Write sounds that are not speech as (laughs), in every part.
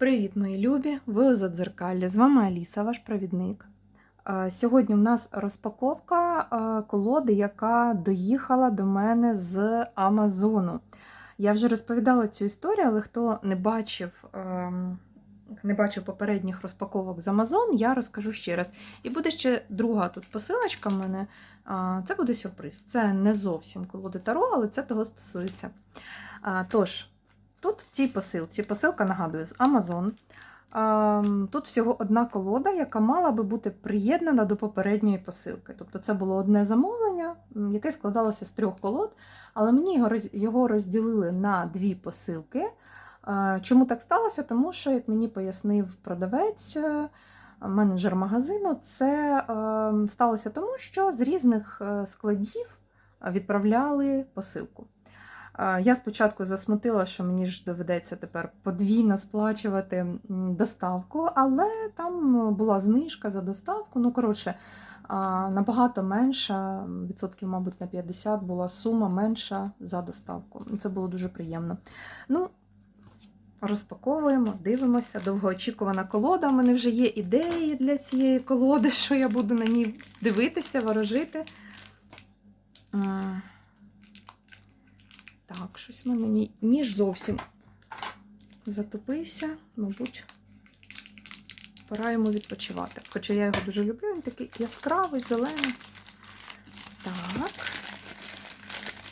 Привіт, мої любі! Ви у Задзеркалі. З вами Аліса, ваш провідник. Е, Сьогодні в нас розпаковка е, колоди, яка доїхала до мене з Амазону. Я вже розповідала цю історію, але хто не бачив, ем, не бачив попередніх розпаковок з Амазон, я розкажу ще раз. І буде ще друга тут посилочка в мене. Це буде сюрприз. Це не зовсім колоди Таро, але це того стосується. Тож. Тут в цій посилці, посилка нагадує з Amazon. Ем, Тут всього одна колода, яка мала би бути приєднана до попередньої посилки. Тобто це було одне замовлення, яке складалося з трьох колод, але мені його розділили на дві посилки. Е, Чому так сталося? Тому що, як мені пояснив продавець, е, менеджер магазину, це е, сталося тому, що з різних е, складів відправляли посилку. Я спочатку засмутила, що мені ж доведеться тепер подвійно сплачувати доставку, але там була знижка за доставку. Ну, коротше, набагато менша, відсотків, мабуть, на 50 була сума менша за доставку. Це було дуже приємно. Ну, розпаковуємо, дивимося. Довгоочікувана колода. У мене вже є ідеї для цієї колоди, (laughs) що я буду на ній дивитися, ворожити. Так, щось в мене ніж зовсім затопився, мабуть, пора йому відпочивати. Хоча я його дуже люблю, він такий яскравий, зелений. Так.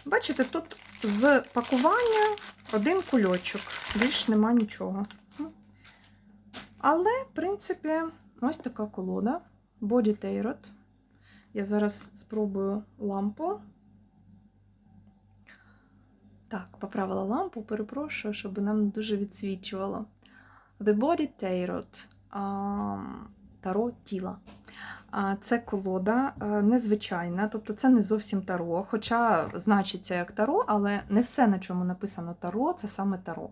Бачите, тут з пакування один кульочок, більш нема нічого. Але, в принципі, ось така колода. Body Tarot. Я зараз спробую лампу. Так, поправила лампу, перепрошую, щоб нам дуже відсвічувало. The Body Tarot. Таро тіла. Це колода е, незвичайна, тобто це не зовсім таро, хоча значиться як таро, але не все, на чому написано таро, це саме таро.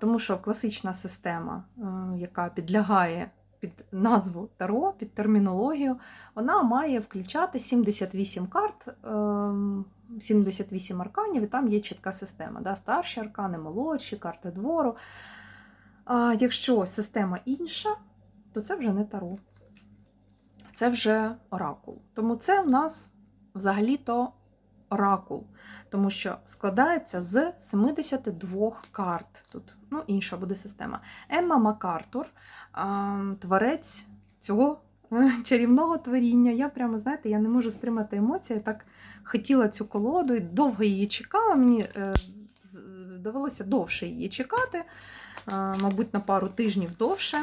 Тому що класична система, е, яка підлягає під назву таро, під термінологію, вона має включати 78 карт. Ем, 78 арканів, і там є чітка система. Да? Старші аркани, молодші, карти двору. А якщо система інша, то це вже не таро. Це вже оракул. Тому це в нас взагалі-то оракул, тому що складається з 72 карт. Тут ну, інша буде система. Емма Макартур, творець цього (laughs) чарівного творіння. Я прямо, знаєте, я не можу стримати емоції. Я так хотіла цю колоду довго її чекала. Мені е, довелося довше її чекати, е, мабуть, на пару тижнів довше.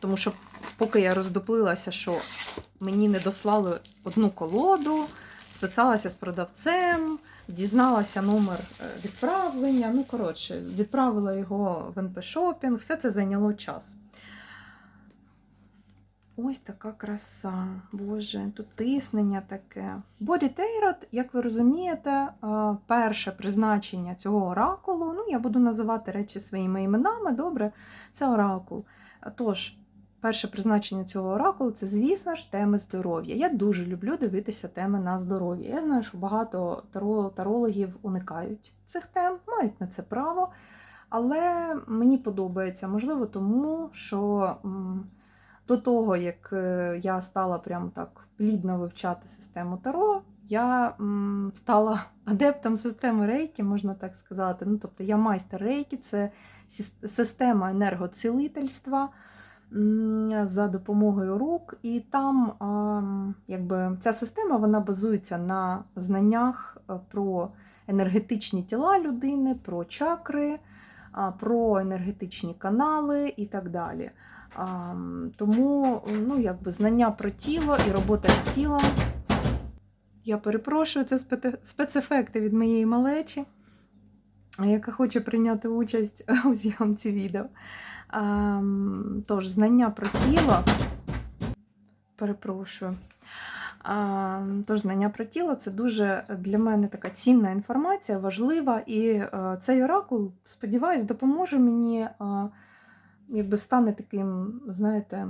Тому що, поки я роздоплилася, що мені не дослали одну колоду, списалася з продавцем, дізналася номер е, відправлення. Ну, коротше, відправила його в НП Шопінг, все це зайняло час. Ось така краса. Боже, тут тиснення таке. Body Tarot, як ви розумієте, перше призначення цього оракулу, ну, я буду називати речі своїми іменами, добре, це оракул. Тож, перше призначення цього оракулу це, звісно ж, теми здоров'я. Я дуже люблю дивитися теми на здоров'я. Я знаю, що багато тарологів уникають цих тем, мають на це право. Але мені подобається, можливо, тому що до того, як е, я стала прям так плідно вивчати систему Таро, я стала (laughs) адептом системи рейки, можна так сказати. Ну, тобто я майстер рейки, це система енергоцілительства за допомогою рук. І там ам, якби, ця система вона базується на знаннях е, про енергетичні тіла людини, про чакри, про енергетичні канали і так далі. Тому ну, якби знання про тіло і робота з тілом. Я перепрошую, це спецефекти від моєї малечі, яка хоче прийняти участь (laughs) у зйомці відео. Тож, знання про тіло. Перепрошую. Тож, знання про тіло це дуже для мене така цінна інформація, важлива. І е, цей оракул, сподіваюсь, допоможе мені, е, якби стане таким, знаєте,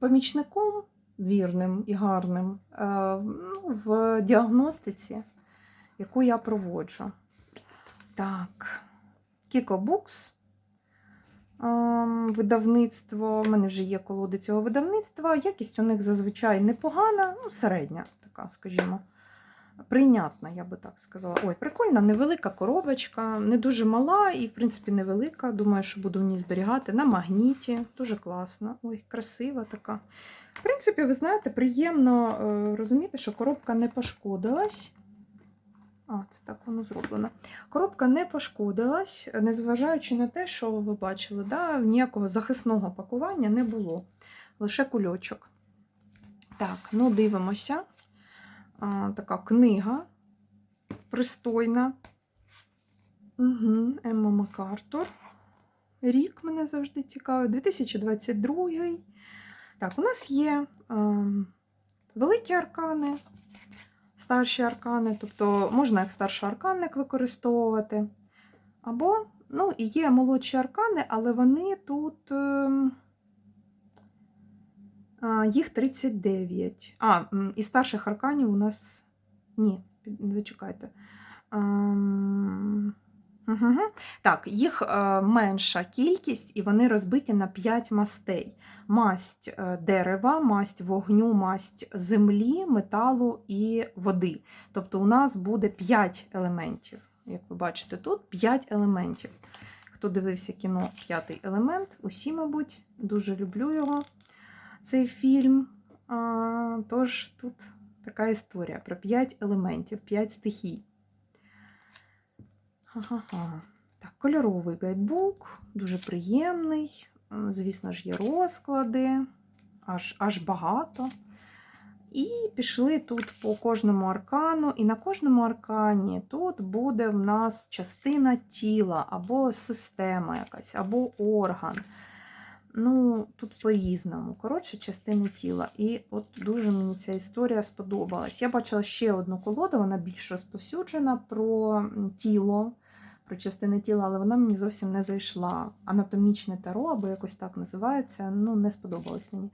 помічником вірним і гарним е, ну, в діагностиці, яку я проводжу. Так, Кіко Букс. ем, видавництво. У мене вже є колоди цього видавництва. Якість у них зазвичай непогана, ну, середня, така, скажімо. Прийнятна, я би так сказала. Ой, прикольна, невелика коробочка, не дуже мала і, в принципі, невелика. Думаю, що буду в ній зберігати на магніті. Дуже класна. Ой, красива така. В принципі, ви знаєте, приємно е, розуміти, що коробка не пошкодилась. А, це так воно зроблено. Коробка не пошкодилась, незважаючи на те, що ви бачили, да, ніякого захисного пакування не було. Лише кульочок. Так, ну дивимося. А, така книга пристойна. Угу, Емма Макартур. Рік мене завжди цікавий. 2022. Так, у нас є ем, великі аркани, старші аркани, тобто можна як старший арканник використовувати. Або, ну, і є молодші аркани, але вони тут. Їх 39. А, і старших арканів у нас. Ні, зачекайте. Мгм. Так, їх е, менша кількість, і вони розбиті на 5 мастей: масть е, дерева, масть вогню, масть землі, металу і води. Тобто у нас буде 5 елементів. Як ви бачите, тут 5 елементів. Хто дивився кіно П'ятий елемент, усі, мабуть, дуже люблю його цей фільм. А, тож тут така історія про 5 елементів, 5 стихій. Ха-ха-ха. Так, кольоровий гайдбук, дуже приємний. Звісно ж, є розклади, аж, аж багато. І пішли тут по кожному аркану, і на кожному аркані тут буде в нас частина тіла, або система якась, або орган. Ну, тут по-різному. Коротше, частини тіла. І от дуже мені ця історія сподобалась. Я бачила ще одну колоду, вона більш розповсюджена про тіло, про частини тіла, але вона мені зовсім не зайшла. Анатомічне таро, або якось так називається. Ну, не сподобалась мені.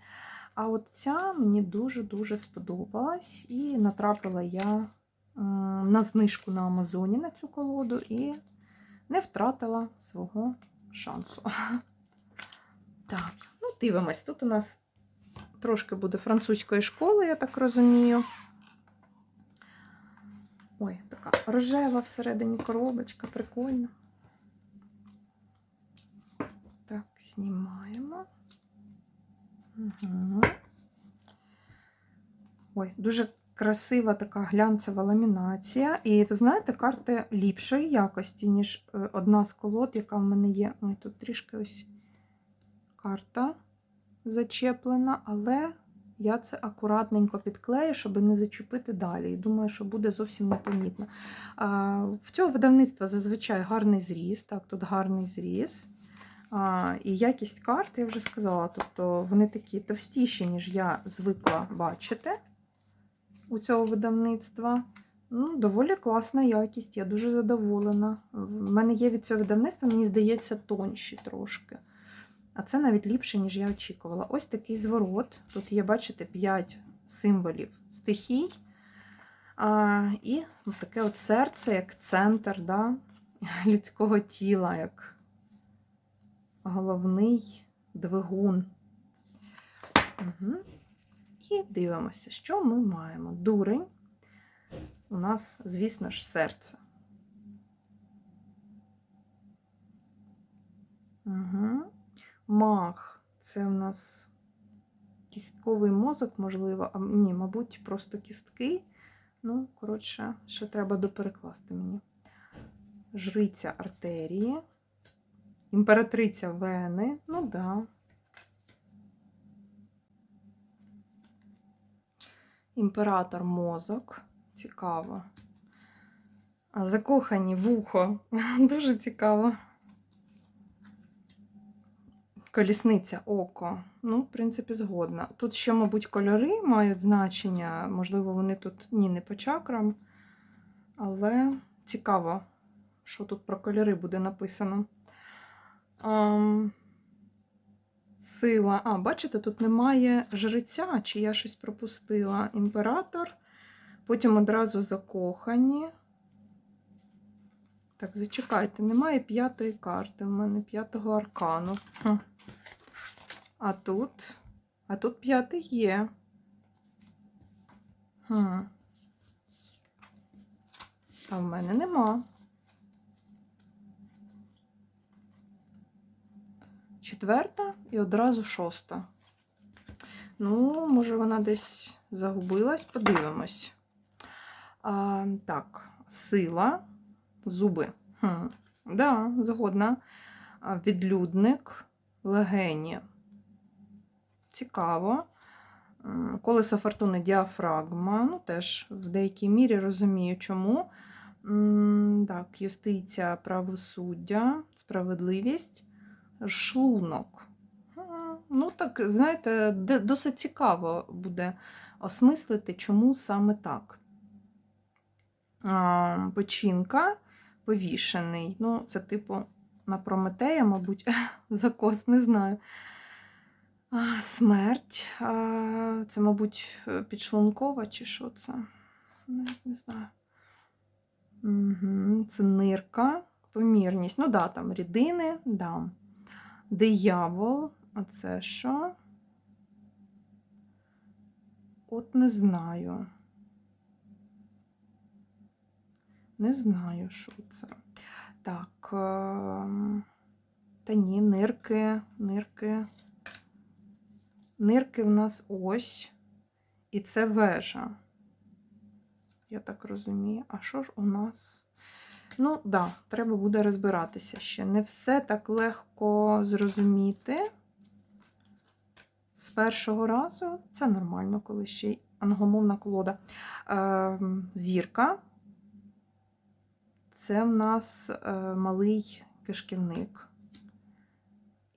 А от ця мені дуже-дуже сподобалась. І натрапила я на знижку на Амазоні на цю колоду і не втратила свого шансу. (laughs) Так, ну дивимось. Тут у нас трошки буде французької школи, я так розумію. Ой, така рожева всередині коробочка, прикольно. Так, знімаємо. Угу. Ой, дуже красива така глянцева ламінація. І ви знаєте, карти ліпшої якості, ніж е, одна з колод, яка в мене є. Ой, тут трішки ось карта зачеплена, але я це акуратненько підклею, щоб не зачепити далі. І думаю, що буде зовсім непомітно. А, В цього видавництва зазвичай гарний зріз. Так, тут гарний зріз. А, І якість карт, я вже сказала, тобто вони такі товстіші, ніж я звикла бачити у цього видавництва. Ну, Доволі класна якість, я дуже задоволена. В мене є від цього видавництва, мені здається, тонші трошки. А це навіть ліпше, ніж я очікувала. Ось такий зворот. Тут є, бачите, 5 символів стихій. А, І ось таке от серце, як центр да, людського тіла, як головний двигун. Угу. І дивимося, що ми маємо. Дурень. У нас, звісно ж, серце. Угу. Мах це в нас кістковий мозок, можливо, а ні, мабуть, просто кістки. Ну, коротше, ще треба доперекласти мені. Жриця артерії, імператриця вени, ну да. Імператор мозок. Цікаво. Закохані вухо. (laughs) Дуже цікаво. Колісниця око. Ну, в принципі, згодна. Тут ще, мабуть, кольори мають значення. Можливо, вони тут ні, не по чакрам. Але цікаво, що тут про кольори буде написано. Ам... Сила. А, бачите, тут немає жреця, чи я щось пропустила. Імператор. Потім одразу закохані. Так, зачекайте, немає п'ятої карти. в мене п'ятого аркану. А тут. А тут п'ятий є. Хм. А в мене нема. Четверта і одразу шоста. Ну, може, вона десь загубилась, подивимось. А, так, сила, зуби. Хм. Да, згодна. Відлюдник, легені. Цікаво. М, Колесо фортуни діафрагма. Ну, теж в деякій мірі розумію, чому. Так, юстиція, правосуддя, справедливість, шлунок. Ну, так, знаєте, досить цікаво буде осмислити, чому саме так. А, Печінка, повішений. Ну, це типу на Прометея, мабуть, (laughs) закос, не знаю. Смерть. Це, мабуть, підшлункова чи що це? Не, не знаю. Угу. Це нирка, помірність. Ну, да, там рідини, да. Диявол. А це що? От не знаю. Не знаю, що це. Так. ем, Та ні, нирки, нирки. Нирки в нас ось. І це вежа. Я так розумію. А що ж у нас? Ну, так, да, треба буде розбиратися ще. Не все так легко зрозуміти. З першого разу це нормально, коли ще й англомовна колода. Е, зірка. Це в нас е, малий кишківник.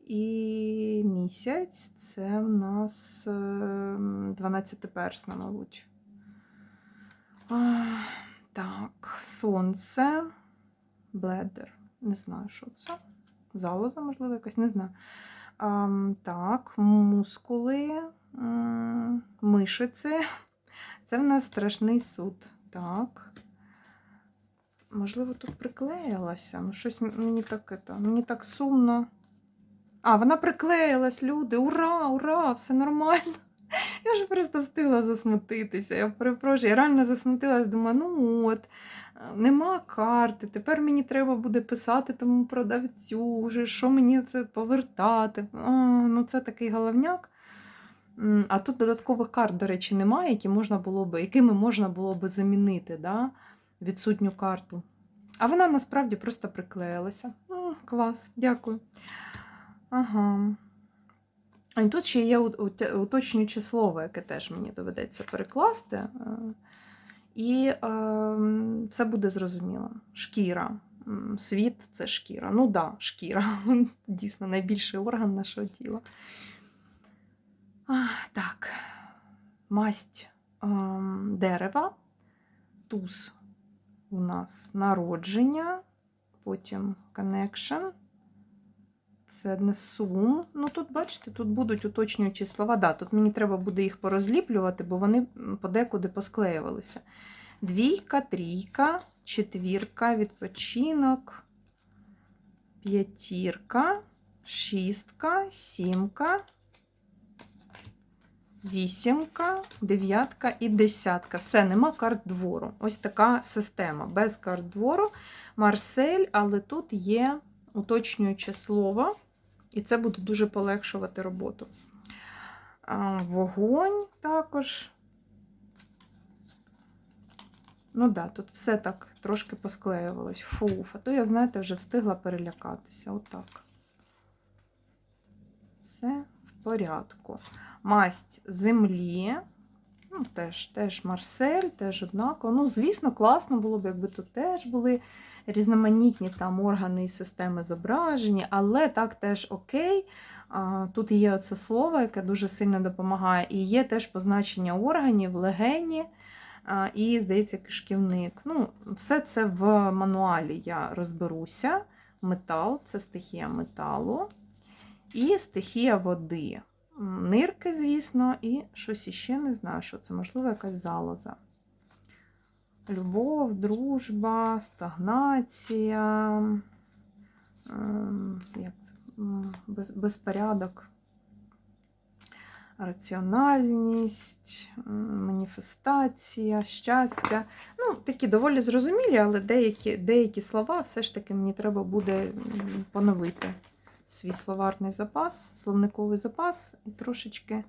І місяць це в нас 12 персна, мабуть. Так, сонце, бледер. Не знаю, що це. Залоза, можливо, якась, не знаю. А, так, мускули, мишиці. Це в нас страшний суд. Так. Можливо, тут приклеїлася. Ну, щось мені так, это, мені так сумно. А, вона приклеїлась, люди. Ура, ура, все нормально. (laughs) Я вже просто встигла засмутитися. Я перепрошую, я реально засмутилась, думаю, ну от, нема карти, тепер мені треба буде писати тому продавцю, вже що мені це повертати. О, ну це такий головняк. А тут додаткових карт, до речі, немає, які можна було би, якими можна було би замінити да, відсутню карту. А вона насправді просто приклеїлася. Клас, дякую. Ага. І тут ще є ут- ут- уточнююче слово, яке теж мені доведеться перекласти. е, І е, це буде зрозуміло. Шкіра. Світ це шкіра. Ну да, шкіра. (laughs) Дійсно, найбільший орган нашого тіла. Так. Масть ем, дерева, туз у нас народження, потім connection. Це не сум. Ну, тут, бачите, тут будуть уточнюючі слова. Да, тут мені треба буде їх порозліплювати, бо вони подекуди посклеювалися. Двійка, трійка, четвірка, відпочинок, п'ятірка, шістка, сімка, вісімка, дев'ятка і десятка. Все, нема карт двору. Ось така система. Без карт двору. Марсель, але тут є уточнююче слово, і це буде дуже полегшувати роботу. Вогонь також. Ну да, тут все так трошки посклеювалось. Фуф, а то я, знаєте, вже встигла перелякатися. Отак. Все в порядку. Масть землі. Ну, теж, теж Марсель, теж однаково. Ну, звісно, класно було б, якби тут теж були різноманітні там органи і системи зображені, але так теж окей. Тут є оце слово, яке дуже сильно допомагає, і є теж позначення органів, легені і, здається, кишківник. Ну, Все це в мануалі я розберуся. Метал це стихія металу і стихія води. Нирки, звісно, і щось іще не знаю, що це, можливо, якась залоза. любов, дружба, стагнація, ем, як це? Без, безпорядок, раціональність, маніфестація, щастя. Ну, такі доволі зрозумілі, але деякі, деякі слова все ж таки мені треба буде поновити свій словарний запас, словниковий запас і трошечки,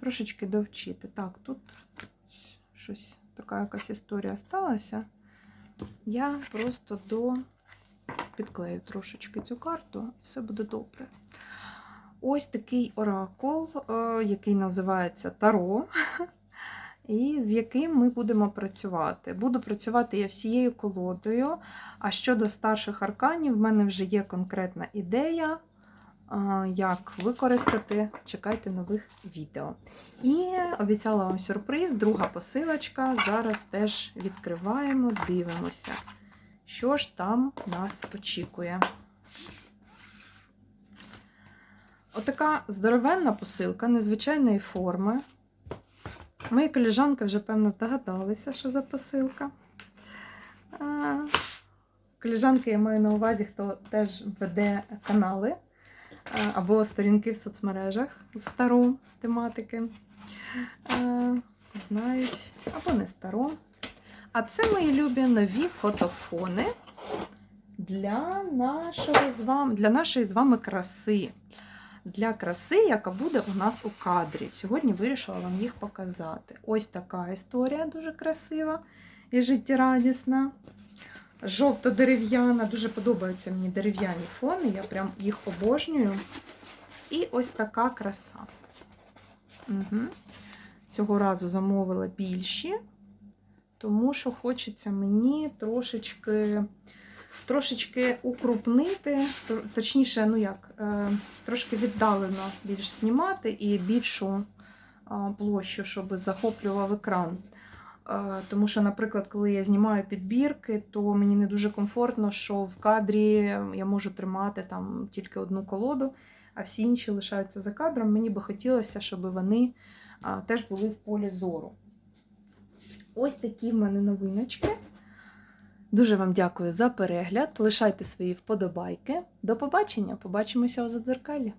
трошечки довчити. Так, тут щось така якась історія сталася. Я просто до підклею трошечки цю карту, і все буде добре. Ось такий оракул, е, який називається Таро, і з яким ми будемо працювати. Буду працювати я всією колодою. А щодо старших арканів, в мене вже є конкретна ідея, як використати. Чекайте нових відео. І обіцяла вам сюрприз, друга посилочка. Зараз теж відкриваємо, дивимося, що ж там нас очікує. Отака здоровенна посилка незвичайної форми. Мої коліжанки вже, певно, здогадалися, що за посилка. Коліжанки я маю на увазі, хто теж веде канали або сторінки в соцмережах з старо тематики. Знають, або не старо. А це мої любі нові фотофони для, нашого з вами, для нашої з вами краси для краси, яка буде у нас у кадрі. Сьогодні вирішила вам їх показати. Ось така історія дуже красива і життєрадісна. Жовто-дерев'яна. Дуже подобаються мені дерев'яні фони, я прям їх обожнюю. І ось така краса. Угу. Цього разу замовила більші, тому що хочеться мені трошечки трошечки укрупнити, точніше, ну як, е, трошки віддалено більш знімати і більшу площу, щоб захоплював екран. Е, Тому що, наприклад, коли я знімаю підбірки, то мені не дуже комфортно, що в кадрі я можу тримати там тільки одну колоду, а всі інші лишаються за кадром. Мені би хотілося, щоб вони теж були в полі зору. Ось такі в мене новиночки. Дуже вам дякую за перегляд. Лишайте свої вподобайки. До побачення! Побачимося у задзеркалі.